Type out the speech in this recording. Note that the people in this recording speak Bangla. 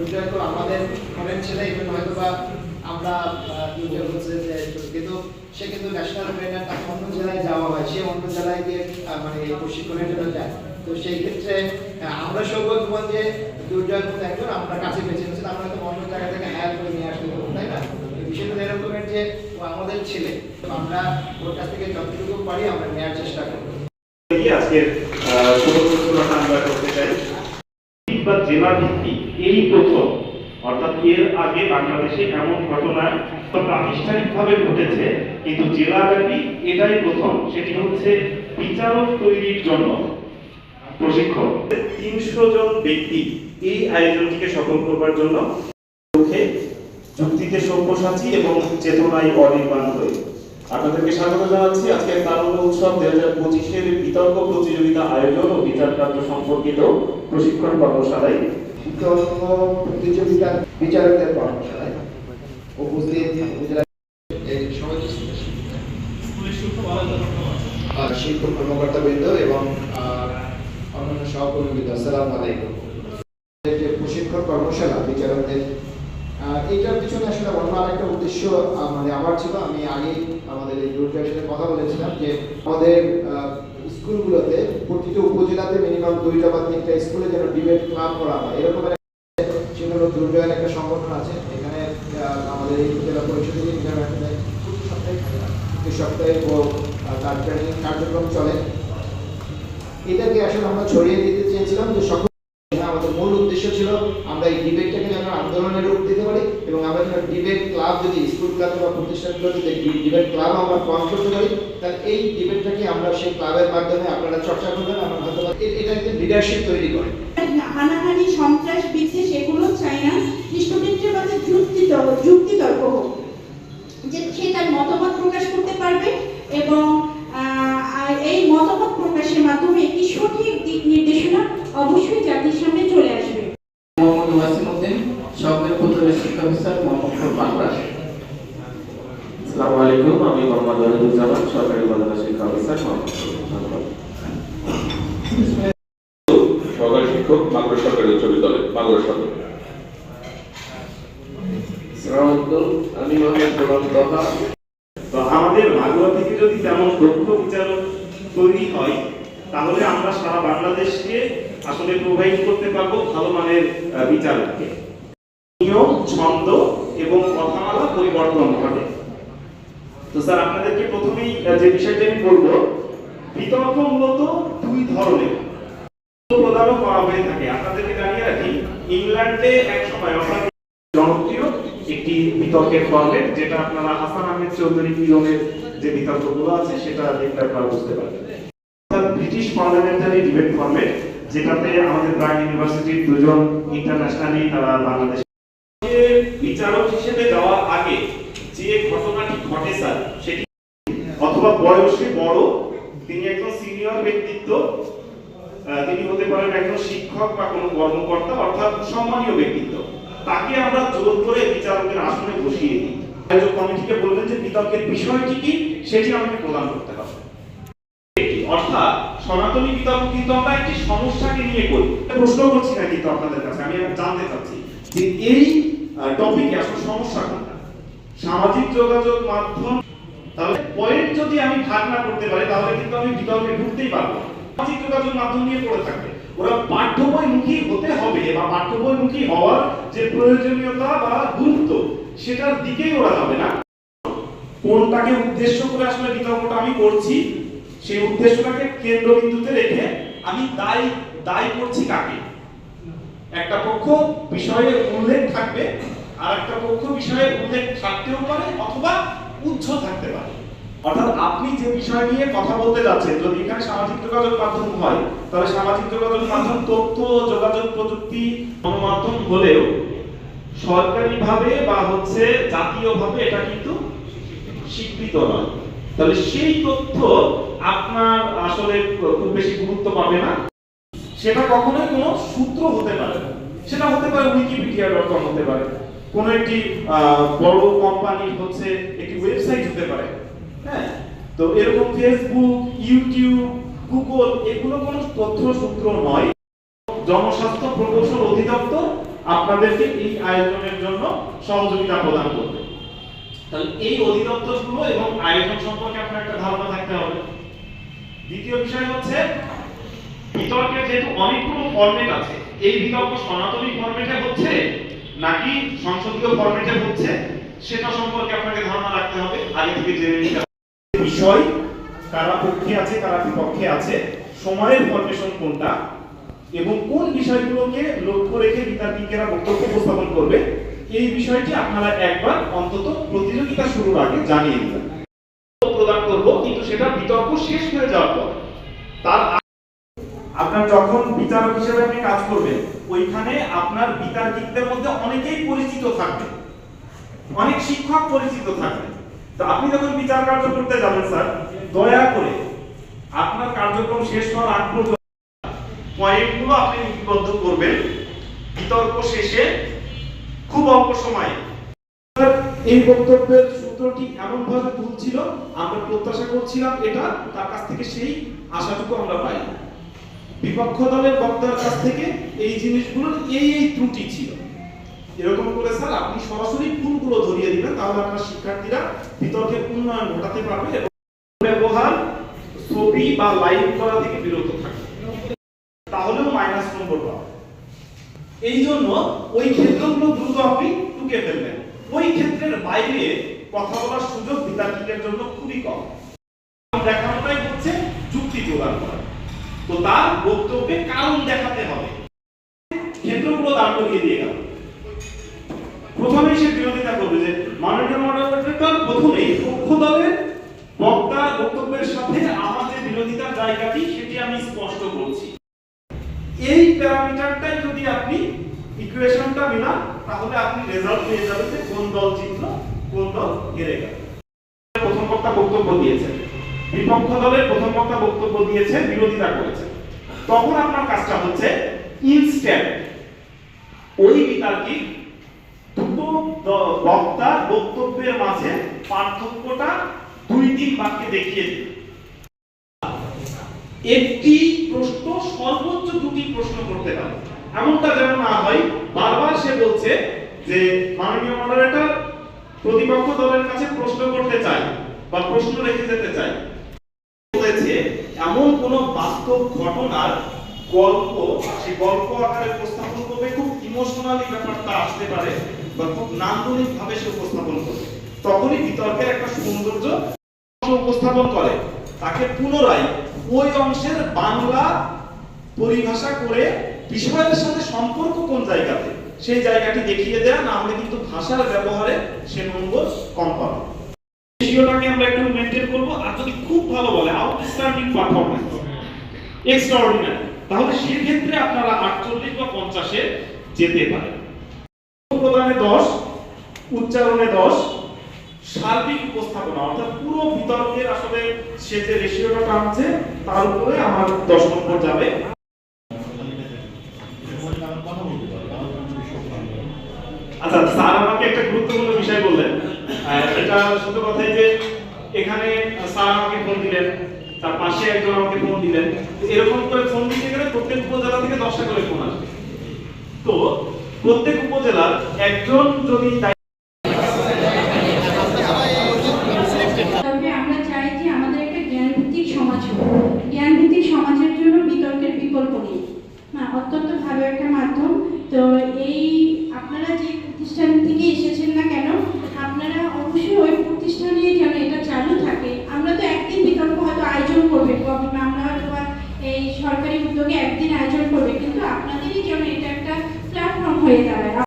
দুর্জয় তো আমাদের ঘরের ছেলে হয়তো বা আমরা কিন্তু সে কিন্তু ন্যাশনাল ট্রেনার তাকে অন্য জেলায় যাওয়া হয়। সে অন্য জেলায় গিয়ে মানে প্রশিক্ষণের জন্য যায়। তো সেই ক্ষেত্রে আমরা সৌভাগ্যবান যে দুর্জয় মতো একজন আমরা কাছে বেছে নিচ্ছি আমরা হয়তো অন্য জায়গা থেকে হায়ার করে নিয়ে আসতে পারব, তাই না? বিষয়টা এরকমের যে আমাদের ছেলে, তো আমরা ওর কাছ থেকে যতটুকু পারি আমরা নেওয়ার চেষ্টা করব। আজকের ছোট আমরা করতে চাই? বা জেলা ভিত্তিক এই প্রথম। অর্থাৎ এর আগে বাংলাদেশে এমন ঘটনা প্রাতিষ্ঠানিকভাবে ঘটেছে, কিন্তু জেলাব্যাপী এটাই প্রথম। সেটি হচ্ছে বিচারক তৈরির জন্য। প্রশিক্ষণ। তিনশো জন ব্যক্তি এই আয়োজনটিকে সফল করবার জন্য যুক্তিতে সব্যসাচী এবং চেতনায় অনির্বাণ হয়ে। আপনাদেরকে স্বাগত জানাচ্ছি। আজকের তারুণ্য উৎসব দুই হাজার পঁচিশের বিতর্ক প্রতিযোগিতা আয়োজন ও বিচার কার্য সম্পর্কিত প্রশিক্ষণ কর্মশালায়। বিতর্ক প্রতিযোগিতা বিচারকদের কর্মশালায় উপস্থিত শিক্ষক এবং অন্যান্য সহকর্মীবৃন্দ, আসসালামু আলাইকুম। প্রশিক্ষণ কর্মশালা, বিচারকদের এইটার পিছনে আসলে অন্য আরেকটা উদ্দেশ্য মানে আমার ছিল, আমি আগেই আমাদের এই দুর্জয়ের সাথে কথা বলেছিলাম যে আমাদের স্কুলগুলোতে প্রতিটা উপজেলাতে মিনিমাম দুইটা বা তিনটা স্কুলে যেন ডিবেট ক্লাব করা হয়। এরকম সেগুলো একটা সংগঠন আছে। এখানে আমাদের এই জেলা পরিষদের প্রতি সপ্তাহে সপ্তাহে তার ট্রেনিং কার্যক্রম চলে। এটাকে আসলে আমরা ছড়িয়ে দিতে চেয়েছিলাম যে সকল ছিল, আমরা এই ডিবেটটাকে যেন আন্দোলনের রূপ দিতে পারি এবং আমরা যেন ডিবেট ক্লাব যদি স্কুল ক্লাব বা প্রতিষ্ঠানগুলোতে যদি ডিবেট ক্লাব আমরা ফর্ম করতে পারি, তাহলে এই ডিবেটটাকে আমরা সেই ক্লাবের মাধ্যমে আপনারা চর্চা করবেন, আমরা হয়তো এটা একটি লিডারশিপ তৈরি করে। হানাহানি, সন্ত্রাস বিদ্বেষ এগুলো চাই না। স্টুডেন্টের মাঝে যুক্তি যুক্তি তর্ক হোক। যে সে তার মতামত প্রকাশ করতে পারবে এবং আহ, আর এই মতামত প্রকাশের মাধ্যমে একটি সঠিক দিক নির্দেশনা অবশ্যই জাতির সামনে চলে আসবে মোহাম্মদ ওয়াসিমউদ্দিন সহকারী প্রধান শিক্ষা অফিসার মোহাম্মদপুর বাংলা আসসালামু আলাইকুম আমি মোহাম্মদ ওয়াহিদুজ্জামান সরকারি বাজার শিক্ষা অফিসার সহকারী শিক্ষক মাগুরা সরকারি উচ্চ বিদ্যালয় মাগুরা সদর আমি মোহাম্মদ গোলাম দহা তো আমাদের মাগুরা থেকে যদি তেমন দক্ষ বিচারক তৈরি হয় তাহলে আমরা সারা বাংলাদেশকে আসলে প্রোভাইড করতে পারব ভালো মানের বিচারককে। নিয়ম ছন্দ এবং কথামালা পরিবর্তন ঘটে। তো স্যার, আপনাদেরকে প্রথমেই যে বিষয়টা আমি বলব বিতর্ক মূলত দুই ধরনের প্রদানও করা হয়ে থাকে। আপনাদেরকে জানিয়ে রাখি, ইংল্যান্ডে এক সময় জনপ্রিয় একটি বিতর্কের ফর্মেট যেটা আপনারা হাসান আহমেদ চৌধুরী কিরণের যে বিতর্কগুলো আছে, সেটা আপনারা বুঝতে পারবেন। ব্রিটিশ পার্লামেন্টারি ডিবেট ফর্মেট যেটাতে আমাদের ব্রাক ইউনিভার্সিটির দুজন ইন্টারন্যাশনালি তারা বাংলাদেশে বিচারক হিসেবে যাওয়ার আগে যে ঘটনাটি ঘটে স্যার, সেটি অথবা বয়সে বড়, তিনি একজন সিনিয়র ব্যক্তিত্ব তিনি হতে পারেন একজন শিক্ষক বা কোনো কর্মকর্তা, অর্থাৎ সম্মানীয় ব্যক্তিত্ব। তাকে আমরা জোর করে বিচারকের আসনে বসিয়ে দিই। আয়োজক কমিটিকে বলবেন যে বিতর্কের বিষয়টি কি, সেটি আমাকে প্রদান করতে হবে। অর্থাৎ সনাতনী বিতর্ক কিন্তু আমরা একটি সমস্যাকে নিয়ে করি। প্রশ্ন করছি না কিন্তু আপনাদের কাছে, আমি জানতে চাচ্ছি যে এই টপিকে আসলে সমস্যা কোনটা? সামাজিক যোগাযোগ মাধ্যম, তাহলে পয়েন্ট যদি আমি ভাগ না করতে পারি, তাহলে কিন্তু আমি বিতর্কে ঢুকতেই পারব। সামাজিক যোগাযোগ মাধ্যম নিয়ে পড়ে থাকবে। ওরা পাঠ্য বইমুখী হতে হবে, বা পাঠ্য বইমুখী হওয়ার যে প্রয়োজনীয়তা বা গুরুত্ব, সেটার দিকেই ওরা যাবে না। কোনটাকে উদ্দেশ্য করে আসলে বিতর্কটা আমি করছি, সেই উদ্দেশ্যটাকে কেন্দ্রবিন্দুতে রেখে আমি দায়ী দায়ী করছি কাকে? একটা পক্ষ, বিষয়ে উল্লেখ থাকবে আর একটা পক্ষ বিষয়ে উল্লেখ থাকতেও পারে অথবা উচ্চ থাকতে পারে। অর্থাৎ আপনি যে বিষয় নিয়ে কথা বলতে যাচ্ছেন, যদি এখানে সামাজিক যোগাযোগ মাধ্যম হয়, তাহলে সামাজিক যোগাযোগ মাধ্যম তথ্য, যোগাযোগ প্রযুক্তি, গণমাধ্যম হলেও সরকারিভাবে বা হচ্ছে জাতীয়ভাবে এটা কিন্তু স্বীকৃত নয়। তাহলে সেই তথ্য আপনার আসলে খুব বেশি গুরুত্ব পাবে না। সেটা কখনোই কোনো সূত্র হতে পারে সেটা হতে পারে উইকিপিডিয়া ডট কম হতে পারে। কোন একটি বড় কোম্পানি হচ্ছে একটি ওয়েবসাইট হতে পারে হ্যাঁ? তো এরকম ফেসবুক ইউটিউব গুগল এগুলো কোনো তথ্য সূত্র নয়। জনস্বাস্থ্য প্রকৌশল অধিদপ্তর আপনাদেরকে এই আয়োজনের জন্য সহযোগিতা প্রদান করবে। তাহলে এই অধিদপ্তরগুলো এবং আয়োজন সম্পর্কে আপনার একটা ধারণা থাকতে হবে। দ্বিতীয় বিষয় হচ্ছে, বিতর্কের যেহেতু অনেকগুলো ফরম্যাট আছে, এই বিতর্ক সনাতনী ফরম্যাটে হচ্ছে নাকি সংসদীয় ফরম্যাটে হচ্ছে, সেটা সম্পর্কে আপনাকে ধারণা রাখতে হবে, আগে থেকে জেনে নিতে বিষয়, কারা পক্ষে আছে, কারা বিপক্ষে আছে, সময়ের ফরমেশন কোনটা, এবং কোন বিষয়গুলোকে লক্ষ্য রেখে বিতার্কিকেরা বক্তব্য উপস্থাপন করবে, এই বিষয়টি আপনারা একবার অন্তত প্রতিযোগিতা শুরুর আগে জানিয়ে দিবেন। আপনার যখন বিচারক হিসেবে আপনি কাজ করবেন, ওইখানে আপনার বিতার্কিকদের মধ্যে অনেকেই পরিচিত থাকবে। অনেক শিক্ষক পরিচিত থাকবে। তো আপনি যখন বিচার কার্য করতে যাবেন, স্যার, দয়া করে আপনার কার্যক্রম শেষ হওয়ার আগ পর্যন্ত পয়েন্টগুলো আপনি লিপিবদ্ধ করবেন। বিতর্ক শেষে খুব অল্প সময়ে। এই বক্তব্যের সূত্রটি এমন ভাবে ভুল ছিল, আমরা প্রত্যাশা করছিলাম এটা, তার কাছ থেকে সেই আশাটুকু আমরা পাই। বিপক্ষ দলের বক্তার কাছ থেকে এই জিনিসগুলোর এই এই ত্রুটি ছিল। এরকম করে স্যার, আপনি সরাসরি ভুলগুলো ধরিয়ে দিবেন, তাহলে আপনার শিক্ষার্থীরা বিতর্কের উন্নয়ন ঘটাতে পারবে এবং ব্যবহার, ছবি বা লাইভ করা থেকে বিরত থাকবে। তাহলেও মাইনাস নম্বর পাবে এই জন্য ওই ক্ষেত্রগুলো দ্রুত আপনি টুকে ফেলবেন। ওই ক্ষেত্রের বাইরে কথা বলার সুযোগ বিতার্কিকের জন্য খুবই কম। দেখানোটাই হচ্ছে যুক্তি জোগাড় করা। তো তার বক্তব্যে কারণ দেখাতে হবে। ক্ষেত্রগুলো দাঁড় করিয়ে দিয়ে গেল। প্রথমেই সে বিরোধিতা করবে যে, মাননীয় মডারেটর পক্ষ দলের বক্তা বক্তব্যের সাথে আমার যে বিরোধিতার জায়গাটি, সেটি আমি স্পষ্ট করছি এই প্যারামিটারটাই যদি আপনি ইকুয়েশনটা মিলান, তাহলে আপনি রেজাল্ট পেয়ে যাবেন যে কোন দল জিতলো, কোন দল হেরে গেল। প্রথম বক্তা বক্তব্য দিয়েছেন। বিপক্ষ দলের প্রথম বক্তা বক্তব্য দিয়েছে, বিরোধিতা করেছে। তখন আপনার কাজটা হচ্ছে ইনস্ট্যান্ট ওই বিতার্কিক দুটো বক্তার বক্তব্যের মাঝে পার্থক্যটা দুই তিন বাক্যে দেখিয়ে দিন। একটি প্রশ্ন সর্বোচ্চ দুটি প্রশ্ন করতে পারে। এমনটা যেন না হয়, বারবার সে বলছে যে মাননীয় মডারেটর প্রতিপক্ষ দলের কাছে প্রশ্ন করতে চায় বা প্রশ্ন রেখে যেতে চাই বলেছে এমন কোন বাস্তব ঘটনার গল্প, সেই গল্প আকারে উপস্থাপন করবে, খুব ইমোশনালি ব্যাপারটা আসতে পারে বা খুব নান্দনিক ভাবে সে উপস্থাপন করবে। তখনই বিতর্কের একটা সৌন্দর্য উপস্থাপন করে। তাকে পুনরায় ওই অংশের বাংলা পরিভাষা করে বিষয়ের সাথে সম্পর্ক কোন জায়গাতে, সেই জায়গাটি দেখিয়ে দেয়া, না হলে কিন্তু ভাষার ব্যবহারে সে নম্বর কম পাবে। আমরা একটু ভালো বলে আউটস্ট্যান্ডিং পারফরম্যান্স এক্সট্রাঅর্ডিনারি তাহলে সেক্ষেত্রে আপনারা আটচল্লিশ বা পঞ্চাশে যেতে পারেন। প্রদানে দশ, উচ্চারণে দশ, সার্বিক উপস্থাপনা, অর্থাৎ পুরো বিতর্কের আসলে সে যে রেশিওটা টানছে, তার উপরে আমার দশ নম্বর যাবে। আচ্ছা স্যার আমাকে একটা গুরুত্বপূর্ণ বিষয় বললেন। এটা সত্য কথাই যে এখানে স্যার আমাকে ফোন দিলেন, তার পাশে একজন আমাকে ফোন দিলেন। এরকম করে ফোন দিতে গেলে প্রত্যেক উপজেলা থেকে দশটা করে ফোন আসবে। তো প্রত্যেক উপজেলার একজন যদি অত্যন্ত ভালো একটা মাধ্যম। তো এই আপনারা যে প্রতিষ্ঠান থেকে এসেছেন না কেন, আপনারা অবশ্যই ওই প্রতিষ্ঠানে